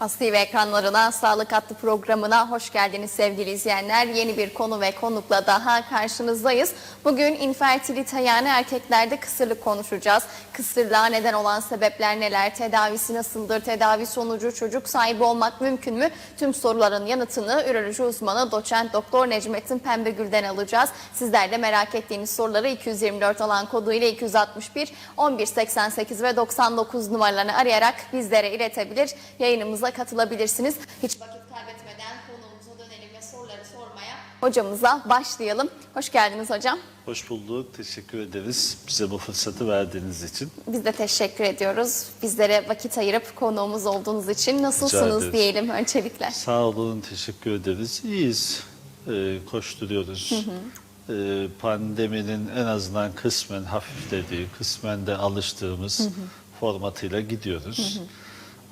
Aslı ve ekranlarına Sağlık Hattı programına hoş geldiniz sevgili izleyenler. Yeni bir konu ve konukla daha karşınızdayız. Bugün infertilite yani erkeklerde kısırlık konuşacağız. Kısırlığa neden olan sebepler neler, tedavisi nasıldır, tedavi sonucu çocuk sahibi olmak mümkün mü? Tüm soruların yanıtını üroloji uzmanı doçent doktor Necmettin Pembegül'den alacağız. Sizler de merak ettiğiniz soruları 224 olan kodu ile 261 1188 ve 99 numaralarını arayarak bizlere iletebilir. Yayınımıza katılabilirsiniz. Hiç vakit kaybetmeden konuğumuza dönelim ve soruları sormaya hocamıza başlayalım. Hoş geldiniz hocam. Hoş bulduk. Teşekkür ederiz bize bu fırsatı verdiğiniz için. Biz de teşekkür ediyoruz. Bizlere vakit ayırıp konuğumuz olduğunuz için nasılsınız diyelim öncelikle. Sağ olun, teşekkür ederiz. İyiyiz, ee, koşturuyoruz. Ee, pandeminin en azından kısmen hafiflediği, kısmen de alıştığımız formatıyla gidiyoruz.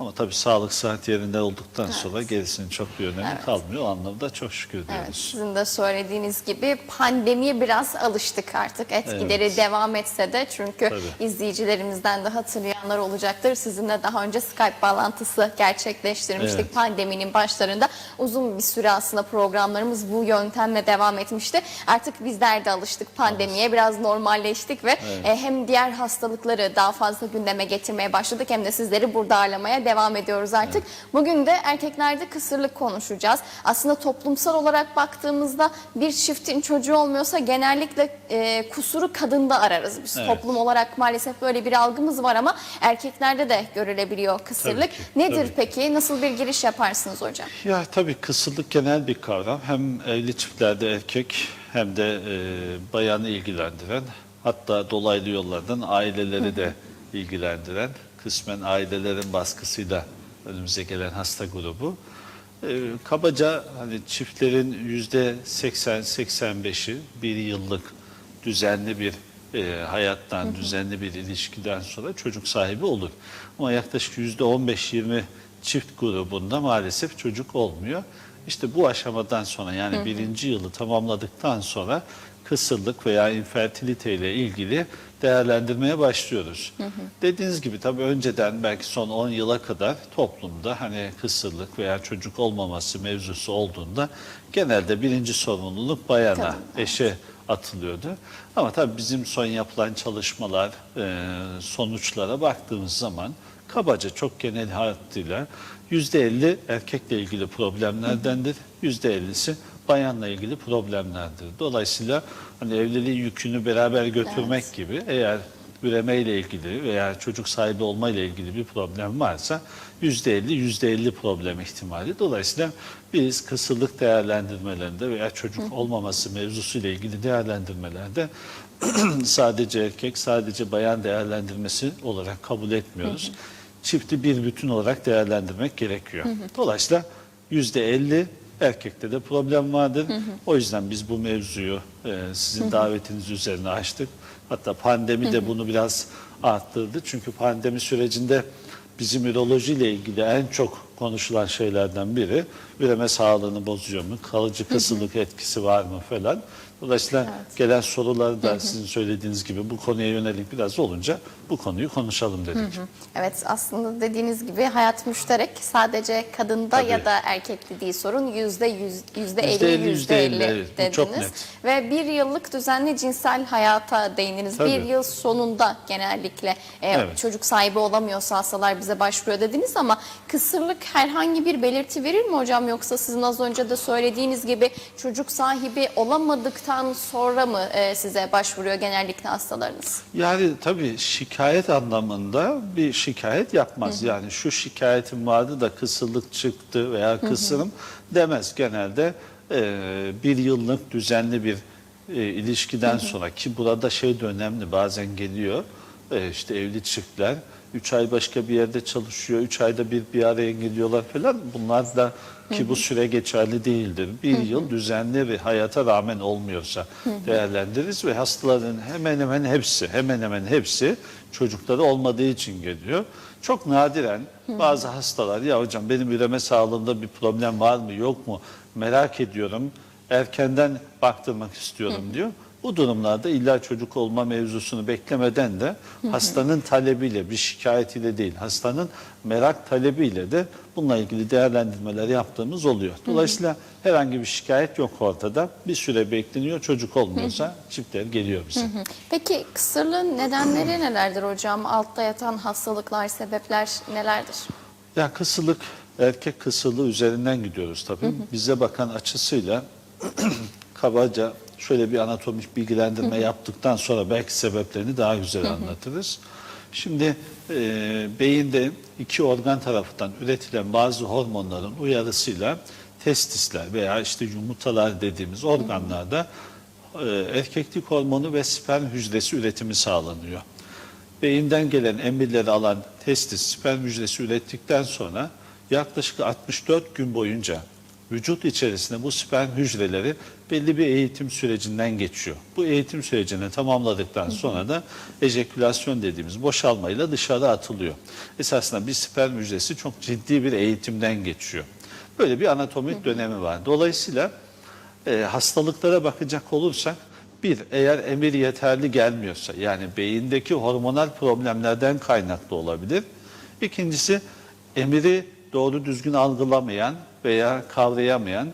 Ama tabii sağlık saat yerinde olduktan sonra gerisinin çok bir önemi kalmıyor. O anlamda çok şükür Evet, diyoruz. sizin de söylediğiniz gibi pandemiye biraz alıştık artık. Etkileri Evet. devam etse de çünkü Tabii. izleyicilerimizden de hatırlayanlar olacaktır. Sizinle daha önce Skype bağlantısı gerçekleştirmiştik Evet. pandeminin başlarında. Uzun bir süre aslında programlarımız bu yöntemle devam etmişti. Artık bizler de alıştık pandemiye. Biraz normalleştik ve e, hem diğer hastalıkları daha fazla gündeme getirmeye başladık hem de sizleri burada ağırlamaya devam ediyoruz artık. Bugün de erkeklerde kısırlık konuşacağız. Aslında toplumsal olarak baktığımızda bir çiftin çocuğu olmuyorsa genellikle e, kusuru kadında ararız. Biz Evet. toplum olarak maalesef böyle bir algımız var ama erkeklerde de görülebiliyor kısırlık. Ki, Nedir tabii ki. peki? Nasıl bir giriş yaparsınız hocam? Ya tabii kısırlık genel bir kavram. Hem evli çiftlerde erkek hem de e, bayanı ilgilendiren hatta dolaylı yollardan aileleri de ilgilendiren kısmen ailelerin baskısıyla önümüze gelen hasta grubu. E, kabaca hani çiftlerin yüzde 80-85'i bir yıllık düzenli bir e, hayattan, düzenli bir ilişkiden sonra çocuk sahibi olur. Ama yaklaşık yüzde 15-20 çift grubunda maalesef çocuk olmuyor. İşte bu aşamadan sonra yani birinci yılı tamamladıktan sonra kısırlık veya infertilite ile ilgili değerlendirmeye başlıyoruz. Dediğiniz gibi tabii önceden belki son 10 yıla kadar toplumda hani kısırlık veya çocuk olmaması mevzusu olduğunda genelde birinci sorumluluk bayana, eşe atılıyordu. Ama tabii bizim son yapılan çalışmalar e, sonuçlara baktığımız zaman kabaca çok genel hattıyla %50 erkekle ilgili problemlerdendir. %50'si bayanla ilgili problemlerdir. Dolayısıyla hani evliliğin yükünü beraber götürmek gibi eğer üremeyle ilgili veya çocuk sahibi olmayla ilgili bir problem varsa %50 %50 problem ihtimali. Dolayısıyla biz kısırlık değerlendirmelerinde veya çocuk olmaması mevzusuyla ilgili değerlendirmelerde sadece erkek, sadece bayan değerlendirmesi olarak kabul etmiyoruz. Çifti bir bütün olarak değerlendirmek gerekiyor. Dolayısıyla %50 erkekte de problem vardır. O yüzden biz bu mevzuyu e, sizin davetiniz üzerine açtık. Hatta pandemi de bunu biraz arttırdı. Çünkü pandemi sürecinde bizim üroloji ile ilgili en çok konuşulan şeylerden biri üreme sağlığını bozuyor mu, kalıcı kısırlık etkisi var mı falan. Dolayısıyla gelen soruları da sizin söylediğiniz gibi bu konuya yönelik biraz olunca bu konuyu konuşalım dedik. Evet aslında dediğiniz gibi hayat müşterek sadece kadında Tabii. ya da erkekli değil sorun yüzde yüz, yüzde elli Yüzde elli, evet, dediniz. çok net. Ve bir yıllık düzenli cinsel hayata değindiniz. Tabii. Bir yıl sonunda genellikle e, Evet. çocuk sahibi olamıyorsa hastalar bize başvuruyor dediniz ama kısırlık herhangi bir belirti verir mi hocam yoksa sizin az önce de söylediğiniz gibi çocuk sahibi olamadıktan sonra mı e, size başvuruyor genellikle hastalarınız? Yani tabii şikayet anlamında bir şikayet yapmaz. Yani şu şikayetim vardı da kısırlık çıktı veya kısırım demez. Genelde e, bir yıllık düzenli bir e, ilişkiden sonra ki burada şey de önemli bazen geliyor e, işte evli çiftler 3 ay başka bir yerde çalışıyor, 3 ayda bir bir araya geliyorlar falan. Bunlar da ki bu süre geçerli değildir. Bir yıl düzenli ve hayata rağmen olmuyorsa değerlendiririz ve hastaların hemen hemen hepsi, hemen hemen hepsi çocukları olmadığı için geliyor. Çok nadiren bazı hastalar ya hocam benim üreme sağlığımda bir problem var mı yok mu merak ediyorum erkenden baktırmak istiyorum diyor. Bu durumlarda illa çocuk olma mevzusunu beklemeden de hastanın talebiyle bir şikayetiyle değil hastanın merak talebiyle de bununla ilgili değerlendirmeler yaptığımız oluyor. Dolayısıyla herhangi bir şikayet yok ortada. Bir süre bekleniyor çocuk olmuyorsa çiftler geliyor bize. Peki kısırlığın nedenleri nelerdir hocam? Altta yatan hastalıklar, sebepler nelerdir? Ya kısırlık erkek kısırlığı üzerinden gidiyoruz tabii. Bize bakan açısıyla kabaca şöyle bir anatomik bilgilendirme yaptıktan sonra belki sebeplerini daha güzel anlatırız. Şimdi e, beyinde iki organ tarafından üretilen bazı hormonların uyarısıyla testisler veya işte yumurtalar dediğimiz organlarda e, erkeklik hormonu ve sperm hücresi üretimi sağlanıyor. Beyinden gelen emirleri alan testis sperm hücresi ürettikten sonra yaklaşık 64 gün boyunca vücut içerisinde bu sperm hücreleri belli bir eğitim sürecinden geçiyor. Bu eğitim sürecini tamamladıktan sonra da ejekülasyon dediğimiz boşalmayla dışarı atılıyor. Esasında bir sperm hücresi çok ciddi bir eğitimden geçiyor. Böyle bir anatomik dönemi var. Dolayısıyla e, hastalıklara bakacak olursak bir, eğer emir yeterli gelmiyorsa yani beyindeki hormonal problemlerden kaynaklı olabilir. İkincisi emiri doğru düzgün algılamayan veya kavrayamayan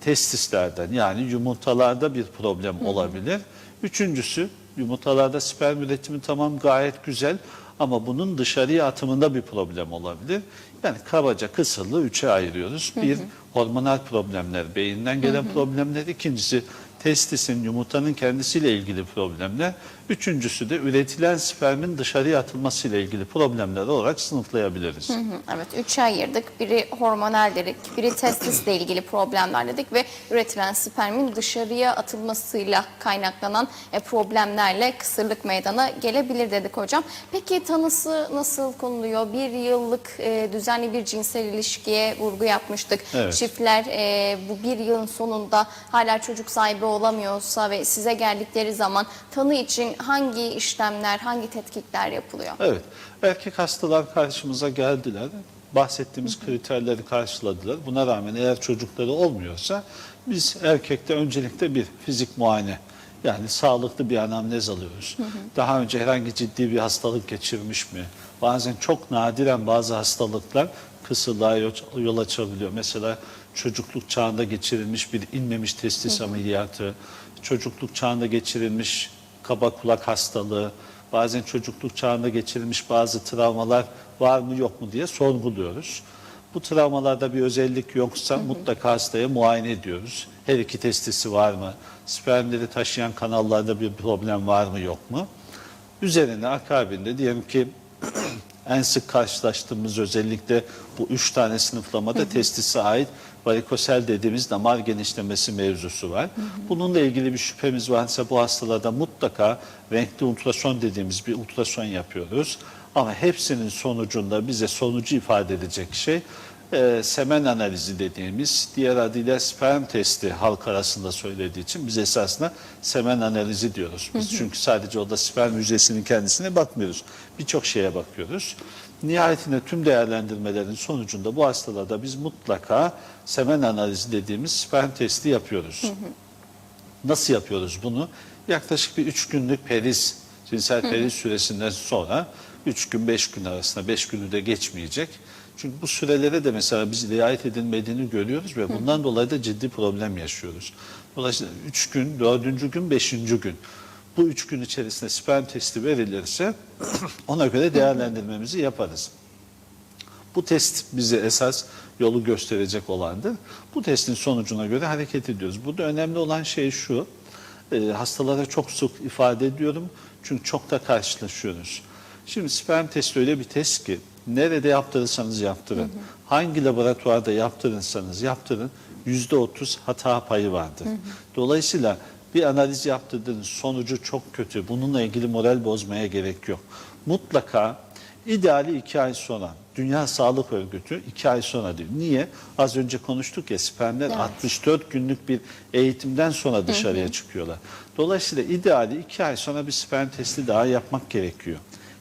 testislerden yani yumurtalarda bir problem olabilir. Üçüncüsü yumurtalarda sperm üretimi tamam gayet güzel ama bunun dışarıya atımında bir problem olabilir. Yani kabaca kısırlığı üçe ayırıyoruz. Bir, hormonal problemler, beyinden gelen problemler. İkincisi, testisin, yumurtanın kendisiyle ilgili problemler. Üçüncüsü de üretilen spermin dışarıya atılmasıyla ilgili problemler olarak sınıflayabiliriz. Hı hı, Evet, üçe ayırdık. Biri hormonal dedik, biri testisle ilgili problemler dedik ve üretilen spermin dışarıya atılmasıyla kaynaklanan e, problemlerle kısırlık meydana gelebilir dedik hocam. Peki tanısı nasıl konuluyor? Bir yıllık e, düzenli bir cinsel ilişkiye vurgu yapmıştık. Evet. Çiftler e, bu bir yılın sonunda hala çocuk sahibi olamıyorsa ve size geldikleri zaman tanı için hangi işlemler, hangi tetkikler yapılıyor? Evet, erkek hastalar karşımıza geldiler. Bahsettiğimiz kriterleri karşıladılar. Buna rağmen eğer çocukları olmuyorsa biz erkekte öncelikle bir fizik muayene yani sağlıklı bir anamnez alıyoruz. Daha önce herhangi ciddi bir hastalık geçirmiş mi? Bazen çok nadiren bazı hastalıklar kısırlığa yol- yol açabiliyor. Mesela çocukluk çağında geçirilmiş bir inmemiş testis ameliyatı, çocukluk çağında geçirilmiş kaba kulak hastalığı, bazen çocukluk çağında geçirilmiş bazı travmalar var mı yok mu diye sorguluyoruz. Bu travmalarda bir özellik yoksa mutlaka hastaya muayene ediyoruz. Her iki testisi var mı? Spermleri taşıyan kanallarda bir problem var mı yok mu? Üzerine akabinde diyelim ki en sık karşılaştığımız özellikle bu üç tane sınıflamada testise ait varikosel dediğimiz damar genişlemesi mevzusu var. Bununla ilgili bir şüphemiz varsa bu hastalarda mutlaka renkli ultrason dediğimiz bir ultrason yapıyoruz. Ama hepsinin sonucunda bize sonucu ifade edecek şey e, semen analizi dediğimiz diğer adıyla sperm testi halk arasında söylediği için biz esasında semen analizi diyoruz. Biz çünkü sadece orada sperm hücresinin kendisine bakmıyoruz. Birçok şeye bakıyoruz. Nihayetinde tüm değerlendirmelerin sonucunda bu hastalarda biz mutlaka semen analizi dediğimiz sperm testi yapıyoruz. Nasıl yapıyoruz bunu? Yaklaşık bir üç günlük periz, cinsel periz süresinden sonra 3 gün 5 gün arasında 5 günü de geçmeyecek. Çünkü bu sürelere de mesela biz riayet edilmediğini görüyoruz ve bundan dolayı da ciddi problem yaşıyoruz. Dolayısıyla 3 gün, 4. gün, 5. gün bu 3 gün içerisinde sperm testi verilirse ona göre değerlendirmemizi yaparız. Bu test bize esas yolu gösterecek olandır. Bu testin sonucuna göre hareket ediyoruz. Burada önemli olan şey şu, e, hastalara çok sık ifade ediyorum çünkü çok da karşılaşıyoruz. Şimdi sperm testi öyle bir test ki nerede yaptırırsanız yaptırın, hangi laboratuvarda yaptırırsanız yaptırın yüzde otuz hata payı vardır. Dolayısıyla bir analiz yaptırdığınız sonucu çok kötü. Bununla ilgili moral bozmaya gerek yok. Mutlaka ideali iki ay sonra Dünya Sağlık Örgütü iki ay sonra diyor. Niye? Az önce konuştuk ya spermler Evet. 64 günlük bir eğitimden sonra dışarıya çıkıyorlar. Dolayısıyla ideali iki ay sonra bir sperm testi daha yapmak gerekiyor.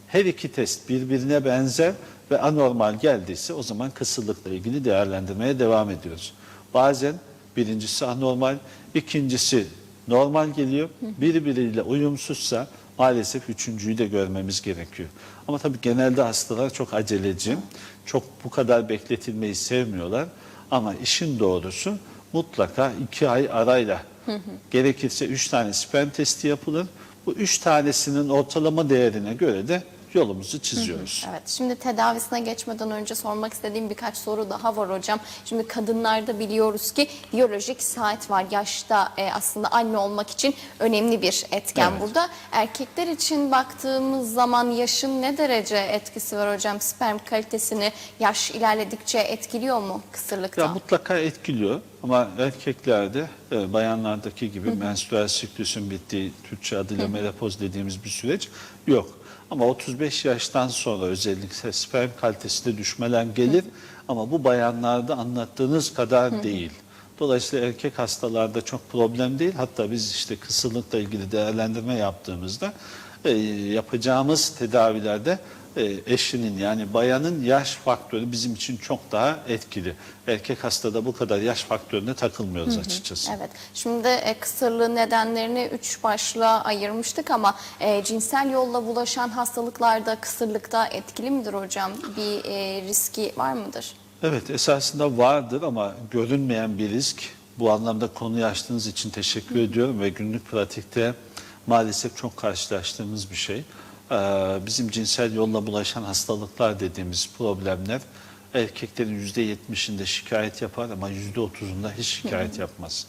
Her iki test birbirine benzer ve anormal geldiyse o zaman kısırlıkla ilgili değerlendirmeye devam ediyoruz. Bazen birincisi anormal, ikincisi normal geliyor. Birbiriyle uyumsuzsa maalesef üçüncüyü de görmemiz gerekiyor. Ama tabii genelde hastalar çok aceleci, çok bu kadar bekletilmeyi sevmiyorlar. Ama işin doğrusu mutlaka iki ay arayla gerekirse üç tane sperm testi yapılır. Bu üç tanesinin ortalama değerine göre de yolumuzu çiziyoruz. Evet, şimdi tedavisine geçmeden önce sormak istediğim birkaç soru daha var hocam. Şimdi kadınlarda biliyoruz ki biyolojik saat var. Yaşta e, aslında anne olmak için önemli bir etken Evet. burada. Erkekler için baktığımız zaman yaşın ne derece etkisi var hocam? Sperm kalitesini yaş ilerledikçe etkiliyor mu kısırlıkta? Ya mutlaka etkiliyor ama erkeklerde e, bayanlardaki gibi menstrual siklüsün bittiği Türkçe adıyla menopoz dediğimiz bir süreç yok. Ama 35 yaştan sonra özellikle sperm kalitesinde düşmeler gelir ama bu bayanlarda anlattığınız kadar değil. Dolayısıyla erkek hastalarda çok problem değil. Hatta biz işte kısırlıkla ilgili değerlendirme yaptığımızda e, yapacağımız tedavilerde eşinin yani bayanın yaş faktörü bizim için çok daha etkili. Erkek hastada bu kadar yaş faktörüne takılmıyoruz açıkçası. Evet. Şimdi e, kısırlığın nedenlerini üç başlığa ayırmıştık ama e, cinsel yolla bulaşan hastalıklarda kısırlıkta etkili midir hocam? Bir e, riski var mıdır? Evet esasında vardır ama görünmeyen bir risk. Bu anlamda konuyu açtığınız için teşekkür ediyorum ve günlük pratikte maalesef çok karşılaştığımız bir şey. Ee, Bizim cinsel yolla bulaşan hastalıklar dediğimiz problemler erkeklerin %70'inde şikayet yapar ama %30'unda hiç şikayet yapmaz.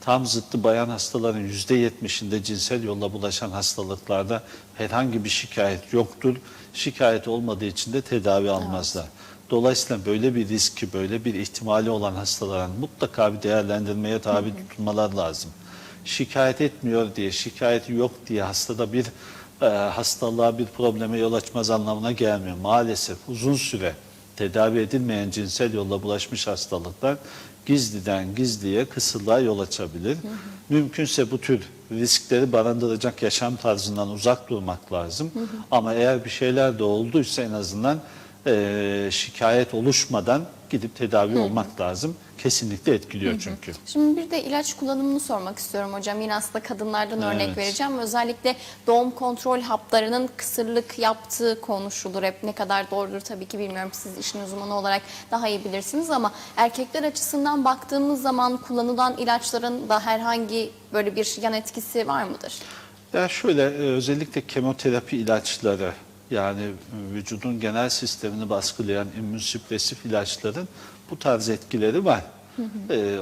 Tam zıttı bayan hastaların %70'inde cinsel yolla bulaşan hastalıklarda herhangi bir şikayet yoktur. Şikayet olmadığı için de tedavi almazlar. Dolayısıyla böyle bir riski, böyle bir ihtimali olan hastaların mutlaka bir değerlendirmeye tabi tutulmalar lazım. Şikayet etmiyor diye, şikayeti yok diye hastada bir e, hastalığa, bir probleme yol açmaz anlamına gelmiyor. Maalesef uzun süre tedavi edilmeyen cinsel yolla bulaşmış hastalıklar gizliden gizliye kısırlığa yol açabilir. Mümkünse bu tür riskleri barındıracak yaşam tarzından uzak durmak lazım. Ama eğer bir şeyler de olduysa en azından e, şikayet oluşmadan gidip tedavi olmak lazım. Kesinlikle etkiliyor çünkü. Şimdi bir de ilaç kullanımını sormak istiyorum hocam. Yine aslında kadınlardan örnek Evet. vereceğim. Özellikle doğum kontrol haplarının kısırlık yaptığı konuşulur. Hep ne kadar doğrudur tabii ki bilmiyorum. Siz işin uzmanı olarak daha iyi bilirsiniz ama erkekler açısından baktığımız zaman kullanılan ilaçların da herhangi böyle bir yan etkisi var mıdır? Ya şöyle e, özellikle kemoterapi ilaçları yani e, vücudun genel sistemini baskılayan immünsüpresif ilaçların bu tarz etkileri var. E,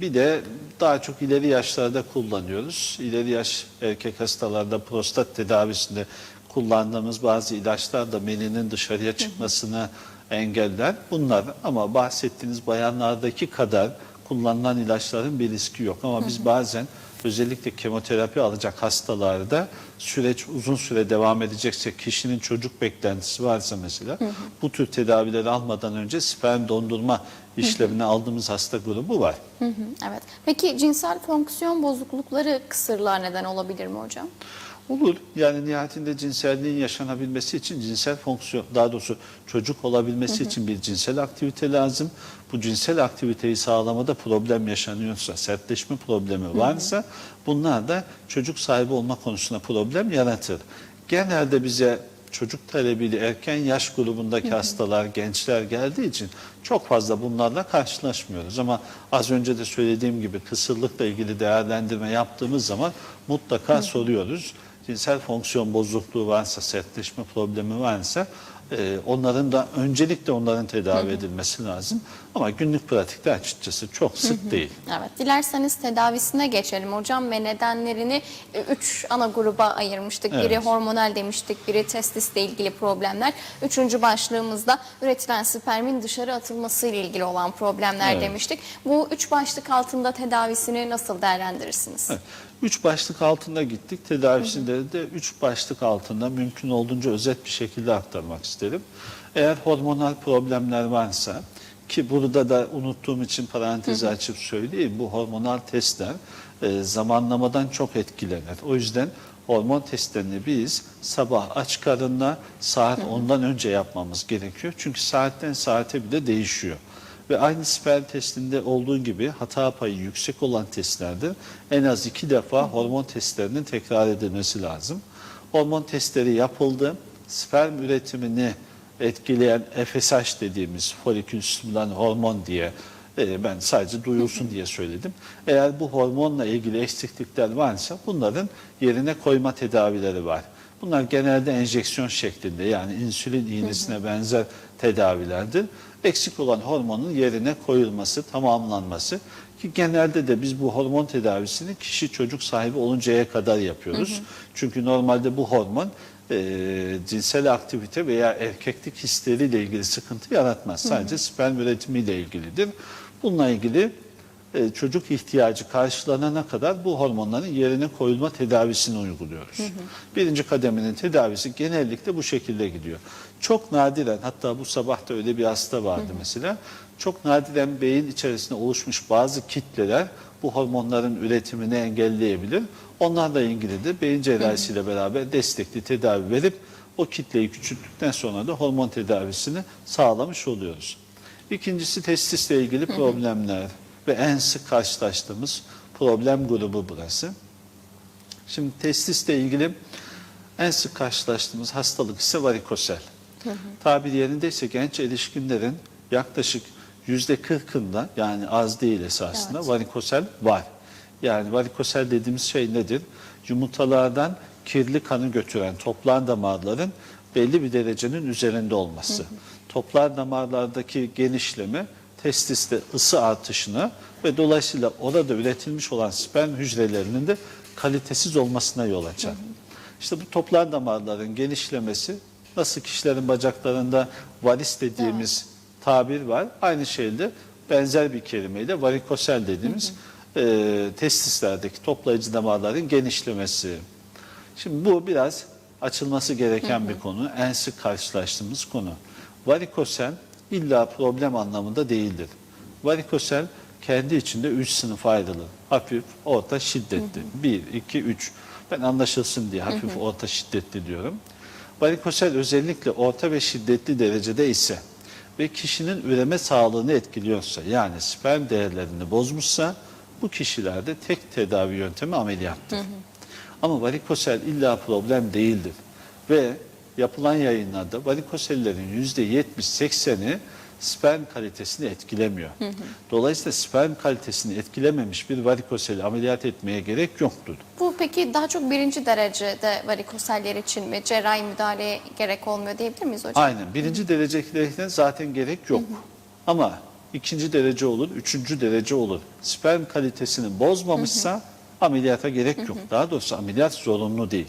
bir de daha çok ileri yaşlarda kullanıyoruz. İleri yaş erkek hastalarda prostat tedavisinde kullandığımız bazı ilaçlar da meninin dışarıya çıkmasını engeller. Bunlar ama bahsettiğiniz bayanlardaki kadar kullanılan ilaçların bir riski yok. Ama biz bazen özellikle kemoterapi alacak hastalarda süreç uzun süre devam edecekse kişinin çocuk beklentisi varsa mesela bu tür tedavileri almadan önce sperm dondurma işlemini aldığımız hasta grubu var. Hı hı, evet. Peki cinsel fonksiyon bozuklukları kısırlığa neden olabilir mi hocam? Olur. Yani nihayetinde cinselliğin yaşanabilmesi için cinsel fonksiyon, daha doğrusu çocuk olabilmesi için bir cinsel aktivite lazım. Bu cinsel aktiviteyi sağlamada problem yaşanıyorsa, sertleşme problemi varsa bunlar da çocuk sahibi olma konusunda problem yaratır. Genelde bize çocuk talebiyle erken yaş grubundaki hastalar, gençler geldiği için çok fazla bunlarla karşılaşmıyoruz. Ama az önce de söylediğim gibi kısırlıkla ilgili değerlendirme yaptığımız zaman mutlaka soruyoruz. Cinsel fonksiyon bozukluğu varsa, sertleşme problemi varsa e, onların da öncelikle onların tedavi edilmesi lazım. Ama günlük pratikte açıkçası çok sık değil. Evet, dilerseniz tedavisine geçelim hocam ve nedenlerini e, üç ana gruba ayırmıştık. Biri Evet. hormonal demiştik, biri testisle ilgili problemler. Üçüncü başlığımızda üretilen spermin dışarı atılması ile ilgili olan problemler Evet. demiştik. Bu üç başlık altında tedavisini nasıl değerlendirirsiniz? Evet. Üç başlık altında gittik. Tedavisinde de üç başlık altında mümkün olduğunca özet bir şekilde aktarmak isterim. Eğer hormonal problemler varsa ki burada da unuttuğum için parantezi açıp söyleyeyim. Bu hormonal testler e, zamanlamadan çok etkilenir. O yüzden hormon testlerini biz sabah aç karınla saat 10'dan önce yapmamız gerekiyor. Çünkü saatten saate bile değişiyor. Ve aynı sperm testinde olduğu gibi hata payı yüksek olan testlerde en az iki defa hormon testlerinin tekrar edilmesi lazım. Hormon testleri yapıldı. Sperm üretimini etkileyen FSH dediğimiz folikül stimülan hormon diye e, ben sadece duyulsun diye söyledim. Eğer bu hormonla ilgili eksiklikler varsa bunların yerine koyma tedavileri var. Bunlar genelde enjeksiyon şeklinde yani insülin iğnesine benzer tedavilerdir. Eksik olan hormonun yerine koyulması, tamamlanması ki genelde de biz bu hormon tedavisini kişi çocuk sahibi oluncaya kadar yapıyoruz. Çünkü normalde bu hormon e, cinsel aktivite veya erkeklik hisleriyle ilgili sıkıntı yaratmaz. Sadece sperm üretimiyle ilgilidir. Bununla ilgili e, çocuk ihtiyacı karşılanana kadar bu hormonların yerine koyulma tedavisini uyguluyoruz. Birinci kademenin tedavisi genellikle bu şekilde gidiyor. Çok nadiren hatta bu sabah da öyle bir hasta vardı mesela. Çok nadiren beyin içerisinde oluşmuş bazı kitleler bu hormonların üretimini engelleyebilir. Onlarla ilgili de beyin cerrahisiyle beraber destekli tedavi verip o kitleyi küçülttükten sonra da hormon tedavisini sağlamış oluyoruz. İkincisi testisle ilgili problemler ve en sık karşılaştığımız problem grubu burası. Şimdi testisle ilgili en sık karşılaştığımız hastalık ise varikosel. Tabir yerindeyse genç erişkinlerin yaklaşık yüzde kırkında yani az değil esasında Evet. varikosel var. Yani varikosel dediğimiz şey nedir? Yumurtalardan kirli kanı götüren toplar damarların belli bir derecenin üzerinde olması. Toplar damarlardaki genişleme testiste ısı artışına ve dolayısıyla orada üretilmiş olan sperm hücrelerinin de kalitesiz olmasına yol açar. İşte bu toplar damarların genişlemesi nasıl kişilerin bacaklarında varis dediğimiz tabir var. Aynı şeyde benzer bir kelimeyle varikosel dediğimiz e, testislerdeki toplayıcı damarların genişlemesi. Şimdi bu biraz açılması gereken bir konu. En sık karşılaştığımız konu. Varikosel illa problem anlamında değildir. Varikosel kendi içinde üç sınıfa ayrılır. Hafif, orta, şiddetli. Bir, iki, üç. Ben anlaşılsın diye hafif, orta, şiddetli diyorum. Varikosel özellikle orta ve şiddetli derecede ise ve kişinin üreme sağlığını etkiliyorsa yani sperm değerlerini bozmuşsa bu kişilerde tek tedavi yöntemi ameliyattır. Ama varikosel illa problem değildir. Ve yapılan yayınlarda varikosellerin %70-80'i sperm kalitesini etkilemiyor. Dolayısıyla sperm kalitesini etkilememiş bir varikoseli ameliyat etmeye gerek yoktur. Bu peki daha çok birinci derecede varikoseller için mi cerrahi müdahaleye gerek olmuyor diyebilir miyiz hocam? Aynen. Birinci dereceliklerine zaten gerek yok. Ama ikinci derece olur, üçüncü derece olur. Sperm kalitesini bozmamışsa ameliyata gerek yok. Daha doğrusu ameliyat zorunlu değil.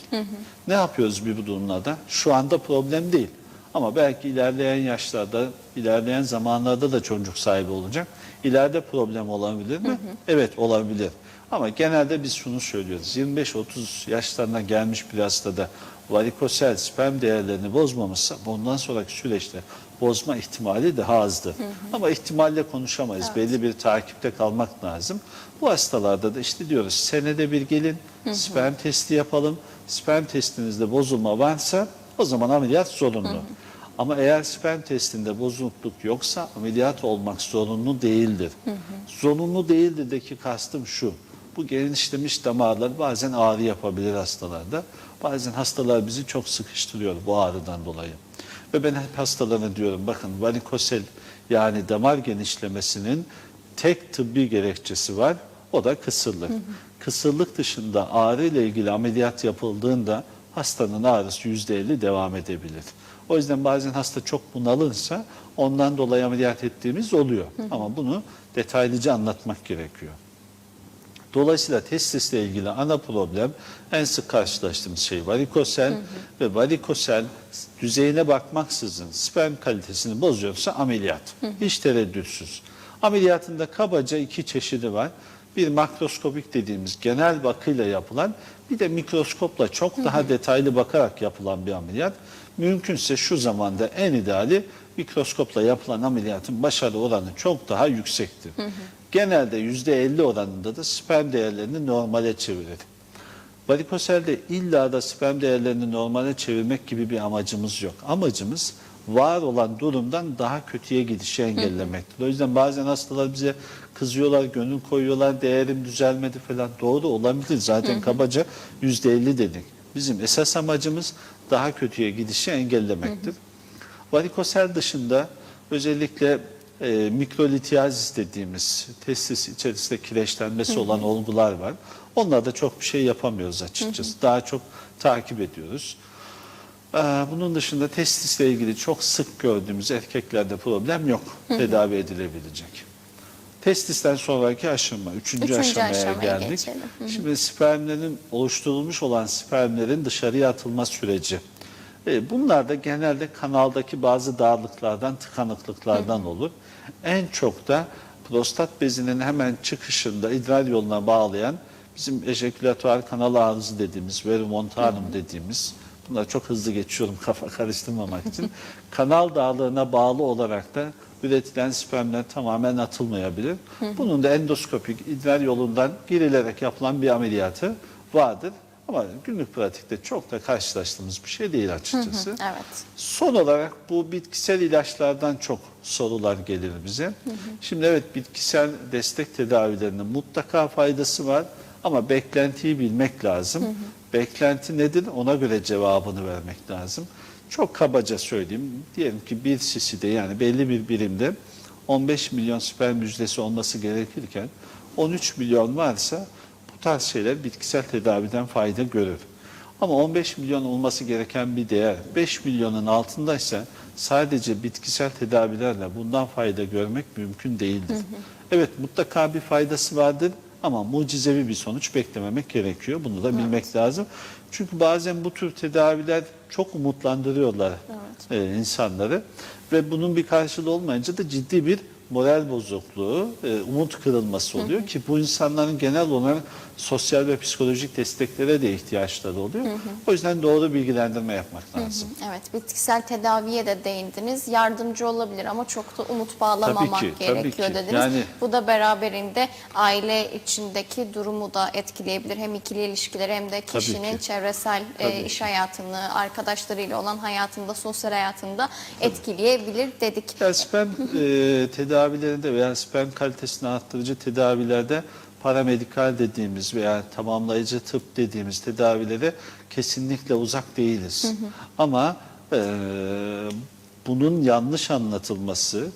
Ne yapıyoruz bir bu durumlarda? Şu anda problem değil. Ama belki ilerleyen yaşlarda, ilerleyen zamanlarda da çocuk sahibi olacak. İleride problem olabilir mi? Evet olabilir. Ama genelde biz şunu söylüyoruz. 25-30 yaşlarına gelmiş bir hastada varikosel sperm değerlerini bozmamışsa bundan sonraki süreçte bozma ihtimali daha azdır. Ama ihtimalle konuşamayız. Belli bir takipte kalmak lazım. Bu hastalarda da işte diyoruz senede bir gelin sperm testi yapalım. Sperm testinizde bozulma varsa o zaman ameliyat zorunlu. Ama eğer sperm testinde bozukluk yoksa ameliyat olmak zorunlu değildir. Zorunlu değildirdeki kastım şu. Bu genişlemiş damarlar bazen ağrı yapabilir hastalarda. Bazen hastalar bizi çok sıkıştırıyor bu ağrıdan dolayı. Ve ben hep hastalarına diyorum bakın varikosel yani damar genişlemesinin tek tıbbi gerekçesi var. O da kısırlık. Kısırlık dışında ağrı ile ilgili ameliyat yapıldığında hastanın ağrısı %50 devam edebilir. O yüzden bazen hasta çok bunalırsa ondan dolayı ameliyat ettiğimiz oluyor. Ama bunu detaylıca anlatmak gerekiyor. Dolayısıyla testisle ilgili ana problem en sık karşılaştığımız şey varikosel ve varikosel düzeyine bakmaksızın sperm kalitesini bozuyorsa ameliyat. Hiç tereddütsüz. Ameliyatında kabaca iki çeşidi var. Bir makroskopik dediğimiz genel bakıyla yapılan bir de mikroskopla çok daha detaylı bakarak yapılan bir ameliyat. Mümkünse şu zamanda en ideali mikroskopla yapılan ameliyatın başarı oranı çok daha yüksektir. Genelde %50 oranında da sperm değerlerini normale çevirir. Varikoselde illa da sperm değerlerini normale çevirmek gibi bir amacımız yok. Amacımız var olan durumdan daha kötüye gidişi engellemektir. O yüzden bazen hastalar bize kızıyorlar, gönül koyuyorlar, değerim düzelmedi falan. Doğru olabilir. Zaten kabaca %50 dedik. Bizim esas amacımız daha kötüye gidişi engellemektir. Varikosel dışında özellikle e, mikrolitiyazis dediğimiz testis içerisinde kireçlenmesi olan olgular var. Onlarda çok bir şey yapamıyoruz açıkçası. Daha çok takip ediyoruz. Ee, Bunun dışında testisle ilgili çok sık gördüğümüz erkeklerde problem yok. Tedavi edilebilecek. Testisten sonraki aşama, üçüncü, Üçüncü aşamaya aşamaya geldik. geçelim. Hı hı. Şimdi spermlerin oluşturulmuş olan spermlerin dışarıya atılma süreci. E, Bunlar da genelde kanaldaki bazı darlıklardan, tıkanıklıklardan olur. En çok da prostat bezinin hemen çıkışında idrar yoluna bağlayan bizim ejekülatuar kanal ağrısı dediğimiz, verumontanum dediğimiz, bunları çok hızlı geçiyorum kafa karıştırmamak için. kanal dağlığına bağlı olarak da üretilen spermler tamamen atılmayabilir. Bunun da endoskopik idrar yolundan girilerek yapılan bir ameliyatı vardır. Ama günlük pratikte çok da karşılaştığımız bir şey değil açıkçası. Evet. Son olarak bu bitkisel ilaçlardan çok sorular gelir bize. Şimdi evet bitkisel destek tedavilerinin mutlaka faydası var ama beklentiyi bilmek lazım. Beklenti nedir ona göre cevabını vermek lazım. Çok kabaca söyleyeyim. Diyelim ki bir siside yani belli bir birimde 15 milyon sperm yüzdesi olması gerekirken 13 milyon varsa bu tarz şeyler bitkisel tedaviden fayda görür. Ama 15 milyon olması gereken bir değer 5 milyonun altındaysa sadece bitkisel tedavilerle bundan fayda görmek mümkün değildir. Evet mutlaka bir faydası vardır ama mucizevi bir sonuç beklememek gerekiyor. Bunu da bilmek lazım. Çünkü bazen bu tür tedaviler çok umutlandırıyorlar e, insanları ve bunun bir karşılığı olmayınca da ciddi bir moral bozukluğu, e, umut kırılması oluyor ki bu insanların genel olarak sosyal ve psikolojik desteklere de ihtiyaçları oluyor. O yüzden doğru bilgilendirme yapmak lazım. Evet, bitkisel tedaviye de değindiniz. Yardımcı olabilir ama çok da umut bağlamamak Tabii ki, tabii gerekiyor ki. dediniz. Yani- Bu da beraberinde aile içindeki durumu da etkileyebilir. Hem ikili ilişkileri hem de Tabii kişinin ki. çevresel e, Tabii iş hayatını, arkadaşlarıyla olan hayatında, sosyal hayatında etkileyebilir dedik. Yani sperm e, tedavilerinde veya sperm kalitesini arttırıcı tedavilerde paramedikal dediğimiz veya tamamlayıcı tıp dediğimiz tedavilere kesinlikle uzak değiliz. Ama e, bunun yanlış anlatılması,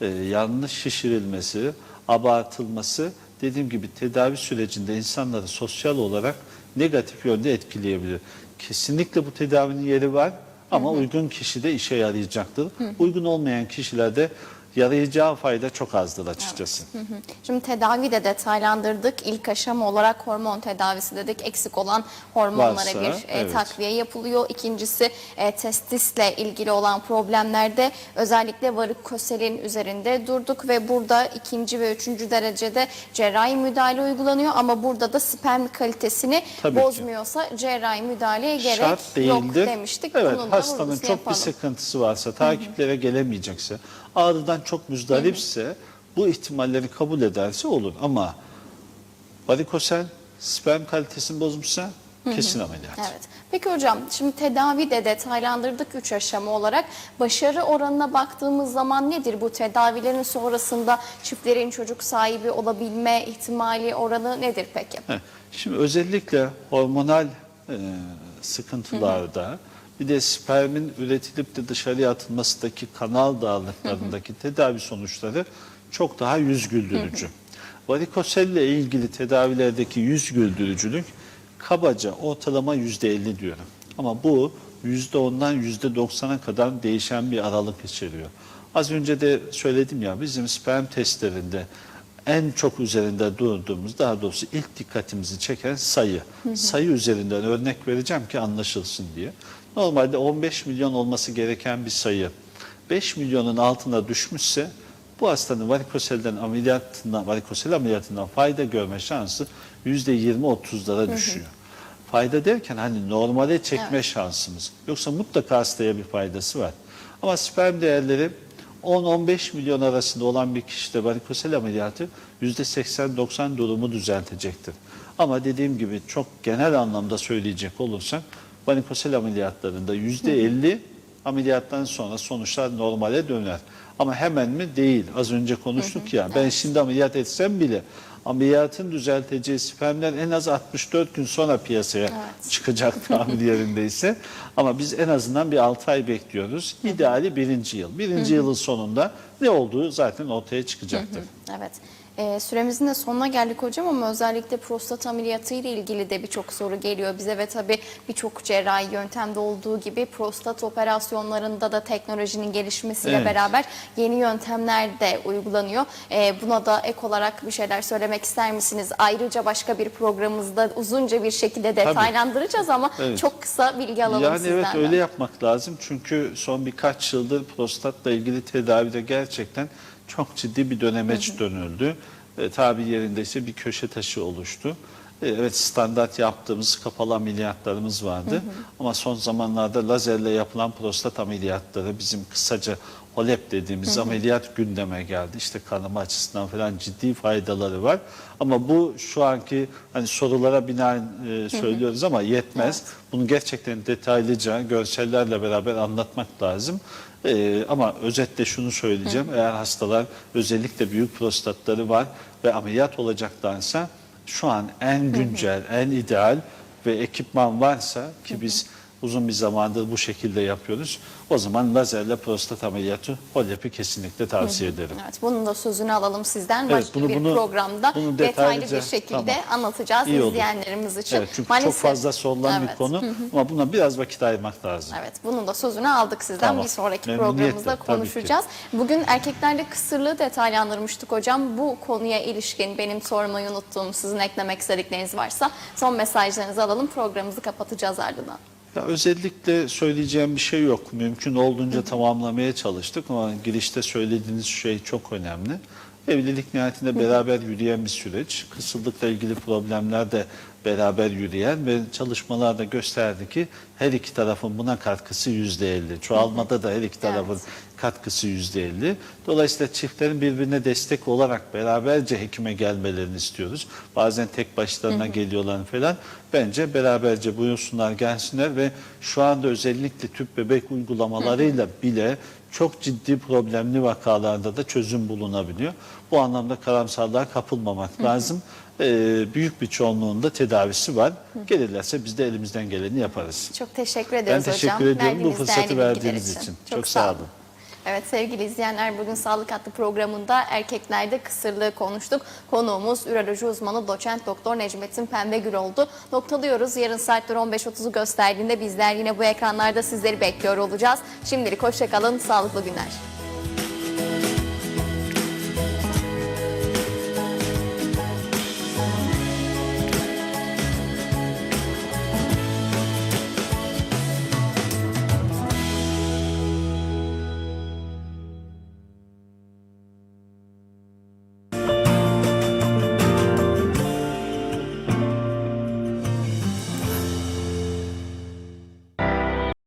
e, yanlış şişirilmesi, abartılması dediğim gibi tedavi sürecinde insanları sosyal olarak negatif yönde etkileyebilir. Kesinlikle bu tedavinin yeri var ama uygun kişide işe yarayacaktır. Uygun olmayan kişilerde yarayacağı fayda çok azdır açıkçası. Hı hı. Şimdi tedavi de detaylandırdık. İlk aşama olarak hormon tedavisi dedik. Eksik olan hormonlara Varsa, bir e, evet. takviye yapılıyor. İkincisi e, testisle ilgili olan problemlerde özellikle varikoselin üzerinde durduk ve burada ikinci ve üçüncü derecede cerrahi müdahale uygulanıyor ama burada da sperm kalitesini Tabii ki. bozmuyorsa cerrahi müdahaleye gerek Şart yok değildir. demiştik. Evet, Bunun hastanın çok bir yapalım. sıkıntısı varsa, takiplere gelemeyecekse, ağrıdan çok müzdaripse bu ihtimalleri kabul ederse olur. Ama varikosel sperm kalitesini bozmuşsa kesin ameliyat. Evet. Peki hocam şimdi tedavi de detaylandırdık 3 aşama olarak. Başarı oranına baktığımız zaman nedir bu tedavilerin sonrasında çiftlerin çocuk sahibi olabilme ihtimali oranı nedir peki? Şimdi özellikle hormonal e, sıkıntılarda bir de spermin üretilip de dışarıya atılmasındaki kanal dağlıklarındaki tedavi sonuçları çok daha yüz güldürücü. Varikoselle ilgili tedavilerdeki yüz güldürücülük kabaca ortalama yüzde elli diyorum. Ama bu yüzde ondan yüzde doksana kadar değişen bir aralık içeriyor. Az önce de söyledim ya bizim sperm testlerinde en çok üzerinde durduğumuz daha doğrusu ilk dikkatimizi çeken sayı. Sayı üzerinden örnek vereceğim ki anlaşılsın diye. Normalde 15 milyon olması gereken bir sayı 5 milyonun altına düşmüşse bu hastanın varikoselden ameliyatından, varikosel ameliyatından fayda görme şansı %20-30'lara düşüyor. Fayda derken hani normale çekme şansımız. Yoksa mutlaka hastaya bir faydası var. Ama sperm değerleri 10-15 milyon arasında olan bir kişide varikosel ameliyatı %80-90 durumu düzeltecektir. Ama dediğim gibi çok genel anlamda söyleyecek olursak varikosel ameliyatlarında %50 Ameliyattan sonra sonuçlar normale döner. Ama hemen mi? Değil. Az önce konuştuk ya. Ben şimdi ameliyat etsem bile ameliyatın düzelteceği spermler en az 64 gün sonra piyasaya Evet. çıkacak tabir yerindeyse. Ama biz en azından bir 6 ay bekliyoruz. İdeali birinci yıl. Birinci yılın sonunda ne olduğu zaten ortaya çıkacaktır. Evet. Ee, süremizin de sonuna geldik hocam ama özellikle prostat ameliyatı ile ilgili de birçok soru geliyor bize ve tabii birçok cerrahi yöntemde olduğu gibi prostat operasyonlarında da teknolojinin gelişmesiyle Evet. beraber yeni yöntemler de uygulanıyor. Ee, buna da ek olarak bir şeyler söylemek ister misiniz? Ayrıca başka bir programımızda uzunca bir şekilde detaylandıracağız ama Evet. çok kısa bilgi alalım Yani sizden evet de. öyle yapmak lazım. Çünkü son birkaç yıldır prostatla ilgili tedavide gerçekten çok ciddi bir dönemeç dönüldü. E, tabir yerindeyse bir köşe taşı oluştu. E, evet standart yaptığımız kapalı ameliyatlarımız vardı. Ama son zamanlarda lazerle yapılan prostat ameliyatları bizim kısaca HOLEP dediğimiz ameliyat gündeme geldi. İşte kanama açısından falan ciddi faydaları var. Ama bu şu anki hani sorulara binaen e, söylüyoruz ama yetmez. Bunu gerçekten detaylıca görsellerle beraber anlatmak lazım. Ee, ama özetle şunu söyleyeceğim. Eğer hastalar özellikle büyük prostatları var ve ameliyat olacaklarsa şu an en güncel, en ideal ve ekipman varsa ki biz uzun bir zamandır bu şekilde yapıyoruz. O zaman lazerle prostat ameliyatı HOLEP'i kesinlikle tavsiye ederim. Evet, bunun da sözünü alalım sizden. Evet, Başka bunu- bir bunu- programda bunu detaylı bir şekilde tamam. anlatacağız İyi olur. izleyenlerimiz için. Evet, çünkü Maalesef- çok fazla sorulan bir Evet. konu ama buna biraz vakit ayırmak lazım. Evet, bunun da sözünü aldık sizden. Tamam. Bir sonraki programımızda konuşacağız. Bugün erkeklerde kısırlığı detaylandırmıştık hocam. Bu konuya ilişkin benim sormayı unuttuğum, sizin eklemek istedikleriniz varsa son mesajlarınızı alalım. Programımızı kapatacağız ardından. Ya özellikle söyleyeceğim bir şey yok. Mümkün olduğunca tamamlamaya çalıştık ama girişte söylediğiniz şey çok önemli. Evlilik nihayetinde beraber yürüyen bir süreç. Kısırlıkla ilgili problemler de beraber yürüyen ve çalışmalar da gösterdi ki her iki tarafın buna katkısı yüzde elli. Çoğalmada da her iki tarafın Evet. katkısı yüzde elli. Dolayısıyla çiftlerin birbirine destek olarak beraberce hekime gelmelerini istiyoruz. Bazen tek başlarına geliyorlar falan. Bence beraberce buyursunlar gelsinler ve şu anda özellikle tüp bebek uygulamalarıyla bile çok ciddi problemli vakalarda da çözüm bulunabiliyor. Bu anlamda karamsarlığa kapılmamak lazım. Ee, büyük bir çoğunluğunda tedavisi var. Gelirlerse biz de elimizden geleni yaparız. Çok teşekkür ederiz Ben teşekkür hocam. ediyorum bu Verdiğiniz fırsatı değerli bilgiler verdiğiniz için. Çok sağ olun. Evet sevgili izleyenler bugün Sağlık Hattı programında erkeklerde kısırlığı konuştuk. Konuğumuz üroloji uzmanı doçent doktor Necmettin Pembegül oldu. Noktalıyoruz. Yarın saatler 15.30'u gösterdiğinde bizler yine bu ekranlarda sizleri bekliyor olacağız. Şimdilik hoşçakalın, sağlıklı günler.